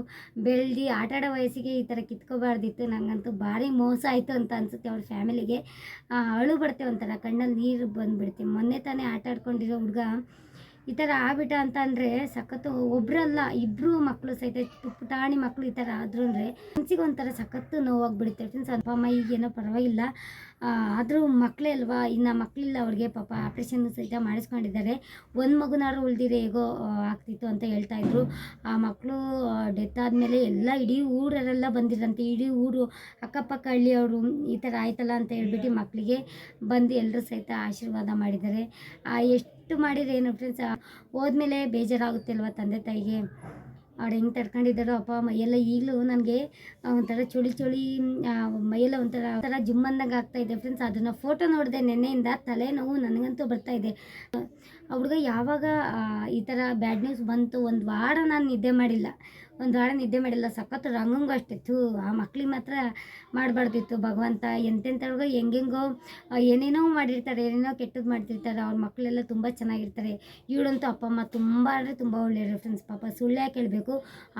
ಬೆಳೆದು ಆಟಾಡೋ ವಯಸ್ಸಿಗೆ ಈ ಥರ ಕಿತ್ಕೋಬಾರ್ದಿತ್ತು. ನನಗಂತೂ ಭಾರಿ ಮೋಸ ಆಯಿತು ಅಂತ ಅನಿಸುತ್ತೆ ಅವ್ರ ಫ್ಯಾಮಿಲಿಗೆ. ಅಳು ಬರ್ತೇವೆ ಒಂಥರ ಕಣ್ಣಲ್ಲಿ ನೀರು ಬಂದುಬಿಡುತ್ತೆ ಮೊನ್ನೆ ತಾನೇ ಆಟ ಆಡ್ಕೊಂಡಿರೋ ಹುಡುಗ ಈ ಥರ ಆಗ್ಬಿಟ್ಟ ಅಂತ ಅಂದರೆ ಸಖತ್ತು ಒಬ್ರಲ್ಲ ಇಬ್ಬರು ಮಕ್ಕಳು ಸಹಿತ ಪುಟಾಣಿ ಮಕ್ಕಳು ಈ ಥರ ಆದರು ಅಂದರೆ ಮನ್ಸಿಗೆ ಒಂಥರ ಸಖತ್ತು ನೋವಾಗ್ಬಿಡುತ್ತೆ. ಫ್ರೆಂಡ್ಸ್ ಅಪ್ಪ, ಅಮ್ಮ, ಈಗೇನೋ ಪರವಾಗಿಲ್ಲ. ಆದರೂ ಮಕ್ಕಳೇ ಅಲ್ವಾ? ಇನ್ನು ಮಕ್ಕಳಿಲ್ಲ ಅವ್ರಿಗೆ ಪಾಪ ಆಪ್ರೇಷನ್ ಸಹಿತ ಮಾಡಿಸ್ಕೊಂಡಿದ್ದಾರೆ. ಒಂದು ಮಗುನಾದ್ರು ಉಳಿದಿದೆ ಹೇಗೋ ಆಗ್ತಿತ್ತು ಅಂತ ಹೇಳ್ತಾ ಇದ್ರು. ಆ ಮಕ್ಕಳು ಡೆತ್ ಆದಮೇಲೆ ಎಲ್ಲ ಇಡೀ ಊರರೆಲ್ಲ ಬಂದಿರಂತೆ ಇಡೀ ಊರು ಅಕ್ಕಪಕ್ಕ ಹಳ್ಳಿಯವರು ಈ ಥರ ಆಯ್ತಲ್ಲ ಅಂತ ಹೇಳ್ಬಿಟ್ಟು ಮಕ್ಕಳಿಗೆ ಬಂದು ಎಲ್ಲರೂ ಸಹಿತ ಆಶೀರ್ವಾದ ಮಾಡಿದ್ದಾರೆ. ಎಷ್ಟು ಮಾಡಿದ್ರೆ ಏನು ಫ್ರೆಂಡ್ಸ್ ಹೋದ್ಮೇಲೆ ಬೇಜಾರಾಗುತ್ತೆ ಅಲ್ವಾ ತಂದೆ ತಾಯಿಗೆ? ಅವ್ರು ಹೆಂಗೆ ತಡ್ಕೊಂಡಿದ್ದಾರೋ ಅಪ್ಪ ಮೈಯೆಲ್ಲ ಈಗಲೂ ನನಗೆ ಒಂಥರ ಚುಳಿ ಚುಳಿ ಮೈಯೆಲ್ಲ ಒಂಥರ ಒಂಥರ ಜುಮ್ ಅಂದಂಗೆ ಆಗ್ತಾ ಇದೆ ಫ್ರೆಂಡ್ಸ್ ಅದನ್ನು ಫೋಟೋ ನೋಡಿದೆ ನೆನ್ನೆಯಿಂದ ತಲೆನೋವು ನನಗಂತೂ ಬರ್ತಾ ಇದೆ. ಹುಡುಗ ಯಾವಾಗ ಈ ಥರ ಬ್ಯಾಡ್ ನ್ಯೂಸ್ ಬಂತು, ಒಂದು ವಾರ ನಾನು ನಿದ್ದೆ ಮಾಡಿಲ್ಲ. ಒಂದು ವಾರ ನಿದ್ದೆ ಮಾಡಿಲ್ಲ ಸಖತ್ತು ರಂಗಂಗು ಅಷ್ಟೇ ಥೂ ಆ ಮಕ್ಳಿಗೆ ಮಾತ್ರ ಮಾಡಬಾರ್ದಿತ್ತು. ಭಗವಂತ ಎಂತೆಂಥವ್ರಿಗೋ ಹೆಂಗೆಂಗೋ ಏನೇನೋ ಮಾಡಿರ್ತಾರೆ, ಏನೇನೋ ಕೆಟ್ಟದ್ದು ಮಾಡ್ತಿರ್ತಾರೆ, ಅವ್ರ ಮಕ್ಕಳೆಲ್ಲ ತುಂಬ ಚೆನ್ನಾಗಿರ್ತಾರೆ. ಇವಳಂತೂ ಅಪ್ಪ, ಅಮ್ಮ ತುಂಬ ಅಂದರೆ ತುಂಬ ಒಳ್ಳೆಯವರು ಫ್ರೆಂಡ್ಸ್ ಪಾಪ ಸುಳ್ಳು ಯಾಕೆ ಹೇಳಬೇಕು?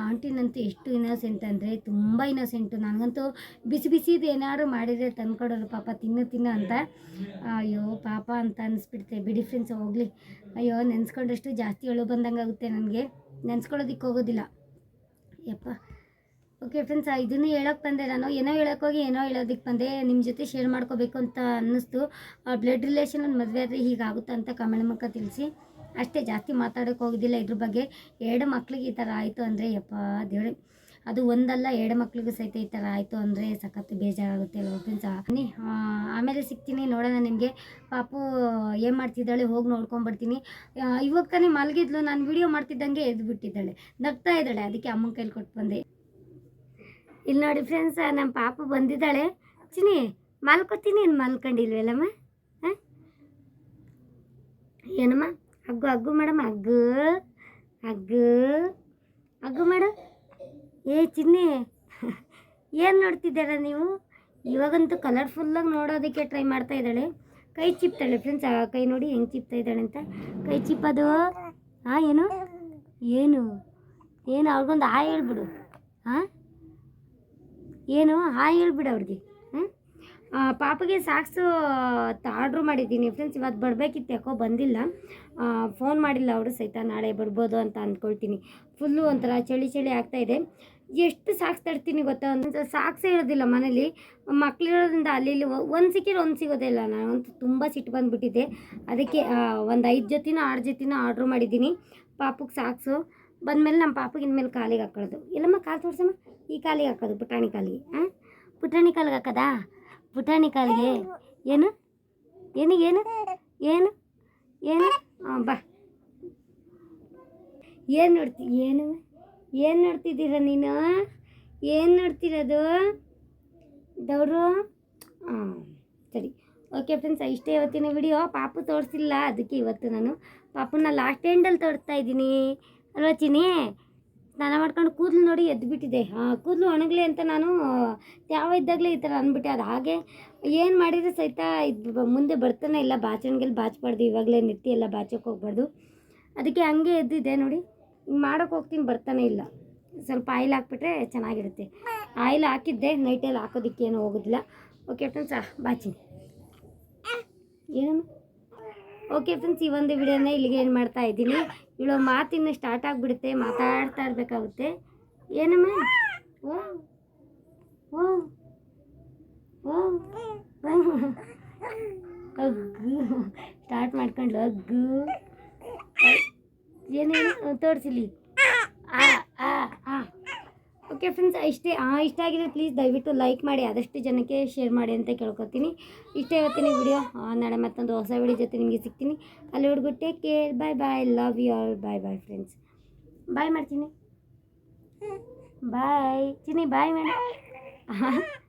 ಆಂಟಿನಂತೂ ಎಷ್ಟು ಇನ್ನೋಸೆಂಟ್ ಅಂದರೆ ತುಂಬ ಇನ್ನೋಸೆಂಟು ನನಗಂತೂ ಬಿಸಿ ಬಿಸಿದು ಏನಾದ್ರು ಮಾಡಿದರೆ ತಂದ್ಕೊಡೋರು ಪಾಪ, ತಿನ್ನು ತಿನ್ನು ಅಂತ. ಅಯ್ಯೋ, ಪಾಪ ಅಂತ ಅನ್ನಿಸ್ಬಿಡ್ತೆ ಬಿಡಿ ಫ್ರೆಂಡ್ಸ್ ಹೋಗ್ಲಿ. ಅಯ್ಯೋ ನೆನೆಸ್ಕೊಂಡಷ್ಟು ಜಾಸ್ತಿ ಅಳು ಬಂದಂಗೆ ಆಗುತ್ತೆ ನನಗೆ. ನೆನೆಸ್ಕೊಳ್ಳೋದಿಕ್ಕೆ ಹೋಗೋದಿಲ್ಲ. ಯಪ್ಪ. ಓಕೆ ಫ್ರೆಂಡ್ಸ್ ಇದನ್ನು ಹೇಳೋಕ್ಕೆ ಬಂದೆ ನಾನು. ಏನೋ ಹೇಳೋಕ್ಕೋಗಿ ಏನೋ ಹೇಳೋದಕ್ಕೆ ಬಂದೆ. ನಿಮ್ಮ ಜೊತೆ ಶೇರ್ ಮಾಡ್ಕೋಬೇಕು ಅಂತ ಅನ್ನಿಸ್ತು. ಬ್ಲಡ್ ರಿಲೇಷನ್ ಒಂದು ಮದುವೆ ಆದರೆ ಹೀಗಾಗುತ್ತಾ ಅಂತ ಕಮೆಂಟ್ ಮೂಲಕ ತಿಳಿಸಿ. ಅಷ್ಟೇ ಜಾಸ್ತಿ ಮಾತಾಡೋಕ್ಕೆ ಹೋಗೋದಿಲ್ಲ ಇದ್ರ ಬಗ್ಗೆ. ಎರಡು ಮಕ್ಳಿಗೆ ಈ ಥರ ಆಯಿತು ಅಂದರೆ ಯಪ್ಪ ದೇವ್ರೆ. ಅದು ಒಂದಲ್ಲ ಎರಡು ಮಕ್ಳಿಗೂ ಸಹಿತ ಈ ಥರ ಆಯಿತು ಅಂದರೆ ಸಖತ್ತು ಬೇಜಾರಾಗುತ್ತೆ ಅಲ್ವ ಫ್ರೆಂಡ್ಸ್ ಬನ್ನಿ ಆಮೇಲೆ ಸಿಗ್ತೀನಿ ನೋಡೋಣ ನಿಮಗೆ. ಪಾಪು ಏನು ಮಾಡ್ತಿದ್ದಾಳೆ ಹೋಗಿ ನೋಡ್ಕೊಂಬರ್ತೀನಿ ಆ, ಇವಾಗ ತಾನೇ ಮಲಗಿದ್ಲು ನಾನು ವಿಡಿಯೋ ಮಾಡ್ತಿದ್ದಂಗೆ ಎದ್ದು ಬಿಟ್ಟಿದ್ದಾಳೆ ನಗ್ತಾ ಇದ್ದಾಳೆ ಅದಕ್ಕೆ ಅಮ್ಮನ ಕೈಲಿ ಕೊಟ್ಟು ಬಂದೆ. ಇಲ್ಲಿ ನೋಡಿ ಫ್ರೆಂಡ್ಸ್ ನಮ್ಮ ಪಾಪು ಬಂದಿದ್ದಾಳೆ. ಚಿನಿ ಮಲ್ಕೊತೀನಿ ಏನು ಮಲ್ಕೊಂಡಿಲ್ವಲ್ಲಮ್ಮ ಹಾಂ ಏನಮ್ಮ? ಅಗ್ಗು ಅಗ್ಗು ಮೇಡಮ್ ಅಗ್ಗು ಅಗ್ಗು. ಅಗ್ಗು ಮೇಡಮ್. ಏ ಚಿನ್ನಿ, ಏನು ನೋಡ್ತಿದ್ದೀರ ನೀವು? ಇವಾಗಂತೂ ಕಲರ್ಫುಲ್ಲಾಗಿ ನೋಡೋದಕ್ಕೆ ಟ್ರೈ ಮಾಡ್ತಾ ಇದ್ದಾಳೆ. ಕೈ ಚಿಪ್ತಾಳೆ ಫ್ರೆಂಡ್ಸ್ ಆ ಕೈ ನೋಡಿ ಹೆಂಗೆ ಚಿಪ್ತಾ ಇದ್ದಾಳೆ ಅಂತ. ಕೈ ಚಿಪ್ಪದು? ಹಾಂ ಏನು? ಏನು? ಏನು ಅವ್ರಿಗೊಂದು ಆ ಹೇಳ್ಬಿಡು. ಹಾಂ ಏನು? ಹಾಯ್ ಹೇಳ್ಬಿಡು ಅವ್ರಿಗೆ ಪಾಪಗೆ ಸಾಕ್ಸು ಆರ್ಡ್ರ್ ಮಾಡಿದ್ದೀನಿ. ಫ್ರೆಂಡ್ಸ್ ಇವತ್ತು ಬರಬೇಕಿತ್ತು. ಯಾಕೋ ಬಂದಿಲ್ಲ. ಫೋನ್ ಮಾಡಿಲ್ಲ ಅವರು ಸಹಿತ ನಾಳೆ ಬರ್ಬೋದು ಅಂತ ಅಂದ್ಕೊಳ್ತೀನಿ ಫುಲ್ಲು ಒಂಥರ ಚಳಿ ಚಳಿ ಆಗ್ತಾ ಇದೆ. ಎಷ್ಟು ಸಾಕ್ಸ್ ತರ್ತೀನಿ ಗೊತ್ತಾ? ಒಂದು ಸಾಕ್ಸೇ ಇರೋದಿಲ್ಲ ಮನೇಲಿ. ಮಕ್ಕಳಿರೋದ್ರಿಂದ ಅಲ್ಲಿ ಇಲ್ಲಿ ಒಂದು ಸಿಕ್ಕಿರೋ ಒಂದು ಸಿಗೋದೇ ಇಲ್ಲ. ನಾನಂತೂ ತುಂಬ ಸಿಟ್ಟು ಬಂದುಬಿಟ್ಟಿದ್ದೆ ಅದಕ್ಕೆ ಒಂದು ಐದು ಜೊತೆನೋ, ಆರು ಜೊತೆನೋ ಆರ್ಡ್ರ್ ಮಾಡಿದ್ದೀನಿ. ಪಾಪಕ್ಕೆ ಸಾಕ್ಸು. ಬಂದಮೇಲೆ ನಮ್ಮ ಪಾಪಗೆ ಇನ್ಮೇಲೆ ಕಾಲಿಗೆ ಹಾಕೊಳ್ಳೋದು. ಇಲ್ಲಮ್ಮ ಕಾಲು ತೋರಿಸಮ್ಮ. ಈ ಕಾಲಿಗೆ ಹಾಕೋದು, ಪುಟಾಣಿ ಕಾಲಿಗೆ ಹಾಂ ಪುಟಾಣಿ ಕಾಲಿಗೆ ಹಾಕೋದಾ? ಪುಟಾಣಿ ಕಾಲಿಗೆ. ಏನು? ಏನು ಏನು? ಏನು? ಏನು? ಹಾಂ ಬಾ. ಏನು ನೋಡ್ತಿ, ಏನು? ಏನು ನೋಡ್ತಿದ್ದೀರ ನೀನು? ಏನು ನೋಡ್ತಿರೋದು? ದೌರು? ಹಾಂ ಸರಿ. ಓಕೆ ಫ್ರೆಂಡ್ಸ್ ಇಷ್ಟೇ ಇವತ್ತಿನ ವಿಡಿಯೋ ಪಾಪು ತೋರಿಸಿಲ್ಲ, ಅದಕ್ಕೆ ಇವತ್ತು ನಾನು ಪಾಪುನ ಲಾಸ್ಟ್ ಎಂಡಲ್ಲಿ ತೋರಿಸ್ತಾ ಇದ್ದೀನಿ. ಅಲ್ವಾ ಚಿನಿ ಸ್ನಾನ ಮಾಡ್ಕೊಂಡು ಕೂದಲು ನೋಡಿ ಎದ್ದುಬಿಟ್ಟಿದೆ ಕೂದಲು ಒಣಗಲಿ ಅಂತ ನಾನು ಯಾವ ಇದ್ದಾಗಲೇ ಈ ಥರ ಅಂದ್ಬಿಟ್ಟೆ. ಅದು ಹಾಗೆ ಏನು ಮಾಡಿದ್ರೆ ಸಹಿತ ಇದು ಮುಂದೆ ಬರ್ತಾನೆ ಇಲ್ಲ. ಬಾಚಣಿಗೆಲ್ಲಿ ಬಾಚಬಾರ್ದು. ಇವಾಗಲೇ ನೆತ್ತಿ ಎಲ್ಲ ಬಾಚಕ್ಕೆ ಹೋಗ್ಬಾರ್ದು. ಅದಕ್ಕೆ ಹಂಗೆ ಎದ್ದಿದೆ ನೋಡಿ. ಹಿಂಗೆ ಮಾಡೋಕೆ ಹೋಗ್ತೀನಿ, ಬರ್ತಾನೆ ಇಲ್ಲ. ಸ್ವಲ್ಪ ಆಯಿಲ್ ಹಾಕ್ಬಿಟ್ರೆ ಚೆನ್ನಾಗಿರುತ್ತೆ. ಆಯಿಲ್ ಹಾಕಿದ್ದೆ. ನೈಟಲ್ಲಿ ಹಾಕೋದಕ್ಕೆ ಏನು ಹೋಗೋದಿಲ್ಲ. ಓಕೆ ಫ್ರೆಂಡ್ಸ್ ಬಾಚಿ. ಏನಮ್ಮ? ಓಕೆ ಫ್ರೆಂಡ್ಸ್ ಈ ಒಂದು ವಿಡಿಯೋನ ಇಲ್ಲಿಗೆ ಏನು ಮಾಡ್ತಾ ಇದ್ದೀನಿ. ಇಳೋ ಮಾತಿನ ಸ್ಟಾರ್ಟ್ ಆಗಿಬಿಡುತ್ತೆ, ಮಾತಾಡ್ತಾ ಇರಬೇಕಾಗುತ್ತೆ. ಏನಮ್ಮ? ಓ ಓ ಓ. ಅಗ್ಗು ಸ್ಟಾರ್ಟ್ ಮಾಡ್ಕೊಂಡು ಅಗ್ಗು ಏನೇನು ತೋರಿಸಿಲಿ ಆ ಆ ಆ. ಓಕೆ ಫ್ರೆಂಡ್ಸ್ ಇಷ್ಟೇ ಇಷ್ಟ ಆಗಿದೆ ಪ್ಲೀಸ್ ದಯವಿಟ್ಟು ಲೈಕ್ ಮಾಡಿ ಆದಷ್ಟು ಜನಕ್ಕೆ ಶೇರ್ ಮಾಡಿ ಅಂತ ಕೇಳ್ಕೊತೀನಿ. ಇಷ್ಟೇ ಇವತ್ತಿನ ವಿಡಿಯೋ ನಾಳೆ ಮತ್ತೊಂದು ಹೊಸ ವಿಡಿಯೋ ಜೊತೆ ನಿಮಗೆ ಸಿಗ್ತೀನಿ. ಅಲ್ಲಿವರೆಗೂ take care bye bye love you all bye bye friends bye ಮಾಡ್ತೀನಿ. ಬಾಯ್ ಚಿನ್ನಿ ಬಾಯ್ ಮೇಡಮ್